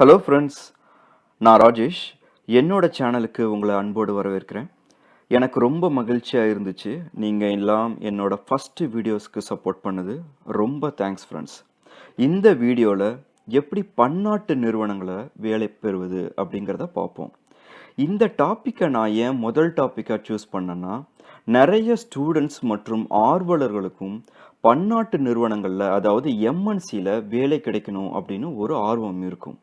Hello friends நான் ராஜேஷ். என்னோட சேனலுக்கு உங்களை அன்போடு வரவேற்கிறேன். எனக்கு ரொம்ப மகிழ்ச்சியாக இருந்துச்சு. நீங்கள் எல்லாம் என்னோட ஃபஸ்ட்டு வீடியோஸ்க்கு சப்போர்ட் பண்ணது. ரொம்ப தேங்க்ஸ் ஃப்ரெண்ட்ஸ் இந்த வீடியோவில் எப்படி பன்னாட்டு நிறுவனங்களை வேலை பெறுவது அப்படிங்கிறத பார்ப்போம். இந்த டாப்பிக்கை நான் ஏன் முதல் டாப்பிக்காக சூஸ் பண்ணேன்னா நிறைய ஸ்டூடெண்ட்ஸ் மற்றும் ஆர்வலர்களுக்கும் பன்னாட்டு நிறுவனங்களில் அதாவது எம்என்சியில் வேலை கிடைக்கணும் அப்படின்னு ஒரு ஆர்வம் இருக்கும்.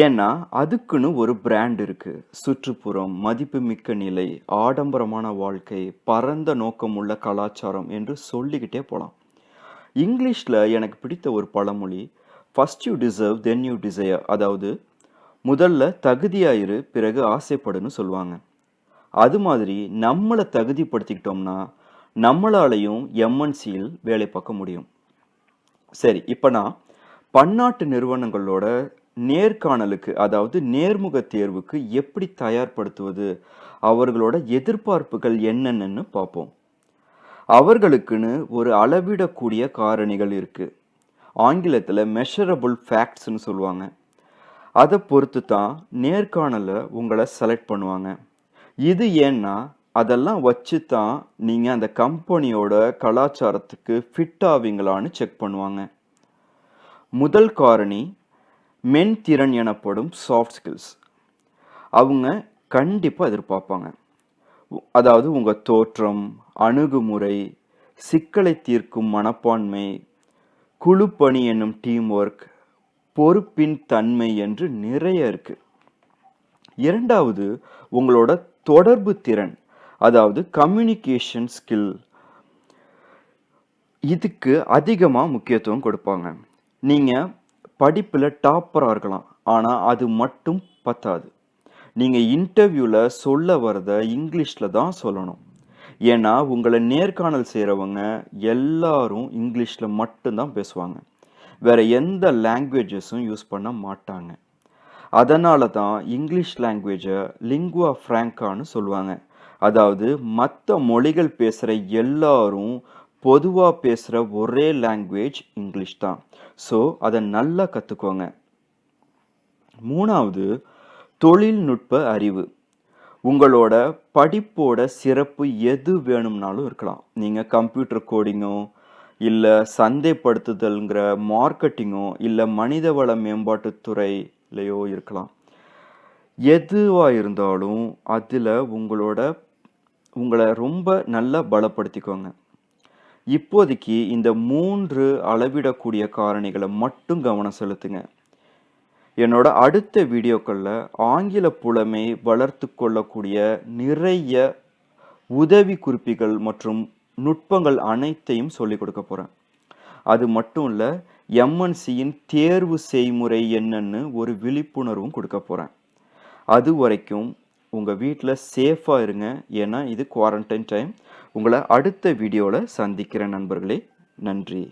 ஏன்னா அதுக்குன்னு ஒரு பிராண்ட் இருக்கு. சுற்றுப்புறம் மதிப்புமிக்க நிலை ஆடம்பரமான வாழ்க்கை பரந்த நோக்கமுள்ள கலாச்சாரம் என்று சொல்லிக்கிட்டே போகலாம் இங்கிலீஷில் எனக்கு பிடித்த ஒரு பழமொழி first you deserve then you desire அதாவது முதல்ல தகுதியாயிரு பிறகு ஆசைப்படுன்னு சொல்லுவாங்க. அது மாதிரி நம்மளை தகுதிப்படுத்திக்கிட்டோம்னா நம்மளாலையும் எம்என்சியில் வேலை பார்க்க முடியும். சரி இப்போ நான் பன்னாட்டு நிறுவனங்களோட நேர்காணலுக்கு அதாவது நேர்முக தேர்வுக்கு எப்படி தயார்படுத்துவது? அவர்களோட எதிர்பார்ப்புகள் என்னென்னு பார்ப்போம். அவர்களுக்குன்னு ஒரு அளவிடக்கூடிய காரணிகள் இருக்கு. ஆங்கிலத்தில் மெஷரபுள் ஃபேக்ட்ஸ்னு சொல்லுவாங்க. அதை பொறுத்து தான் நேர்காணலை உங்களை செலக்ட் பண்ணுவாங்க. இது ஏன்னா அதெல்லாம் வச்சு தான் நீங்கள் அந்த கம்பெனியோட கலாச்சாரத்துக்கு ஃபிட் ஆவீங்களான்னு செக் பண்ணுவாங்க. முதல் காரணி மென் திறன் எனப்படும் சாஃப்ட் ஸ்கில்ஸ் அவங்க கண்டிப்பாக எதிர்பார்ப்பாங்க. அதாவது உங்கள் தோற்றம் அணுகுமுறை சிக்கலை தீர்க்கும் மனப்பான்மை குழுப்பணி என்னும் டீம் ஒர்க் பொறுப்பின் தன்மை என்று நிறைய இருக்கு. இரண்டாவது உங்களோட தொடர்பு திறன் அதாவது கம்யூனிகேஷன் ஸ்கில் இதுக்கு அதிகமாக முக்கியத்துவம் கொடுப்பாங்க. நீங்கள் படிப்பில் டாப்பராக இருக்கலாம். ஆனால் அது மட்டும் பத்தாது. நீங்கள் இன்டர்வியூவில் சொல்ல வரத இங்கிலீஷில் தான் சொல்லணும். ஏன்னா உங்களை நேர்காணல் செய்கிறவங்க எல்லாரும் இங்கிலீஷில் மட்டும்தான் பேசுவாங்க. வேறு எந்த லாங்குவேஜஸும் யூஸ் பண்ண மாட்டாங்க. அதனால தான் இங்கிலீஷ் லாங்குவேஜை லிங்குவா ஃப்ராங்கான்னு சொல்லுவாங்க. அதாவது மற்ற மொழிகள் பேசுகிற எல்லாரும் பொதுவாக பேசுகிற ஒரே லாங்குவேஜ் இங்கிலீஷ் தான். ஸோ அதை நல்லா கற்றுக்கோங்க மூணாவது தொழில்நுட்ப அறிவு. உங்களோட படிப்போட சிறப்பு எது வேணும்னாலும் இருக்கலாம். நீங்கள் கம்ப்யூட்டர் கோடிங்கோ இல்லை சந்தைப்படுத்துதல்ங்கிற மார்க்கெட்டிங்கோ இல்லை மனிதவள மேம்பாட்டுத்துறையிலையோ இருக்கலாம். எதுவாக இருந்தாலும் அதில் உங்களோட உங்களை ரொம்ப நல்லா பலப்படுத்திக்கோங்க. இப்போதைக்கு இந்த மூன்று அளவிடக்கூடிய காரணிகளை மட்டும் கவனம் செலுத்துங்க. என்னோட அடுத்த வீடியோக்களில் ஆங்கில புலமை வளர்த்து கொள்ளக்கூடிய நிறைய உதவி குறிப்புகள் மற்றும் நுட்பங்கள் அனைத்தையும் சொல்லிக் கொடுக்க போகிறேன் அது மட்டும் இல்லை எம்என்சியின் தேர்வு செய்முறை என்னன்னு ஒரு விழிப்புணர்வும் கொடுக்க போகிறேன் அது வரைக்கும் உங்கள் வீட்டில் சேஃபாக இருங்க. ஏன்னா இது குவாரண்டைன் டைம் உங்களை அடுத்த வீடியோவில் சந்திக்கிறேன் நண்பர்களே. நன்றி.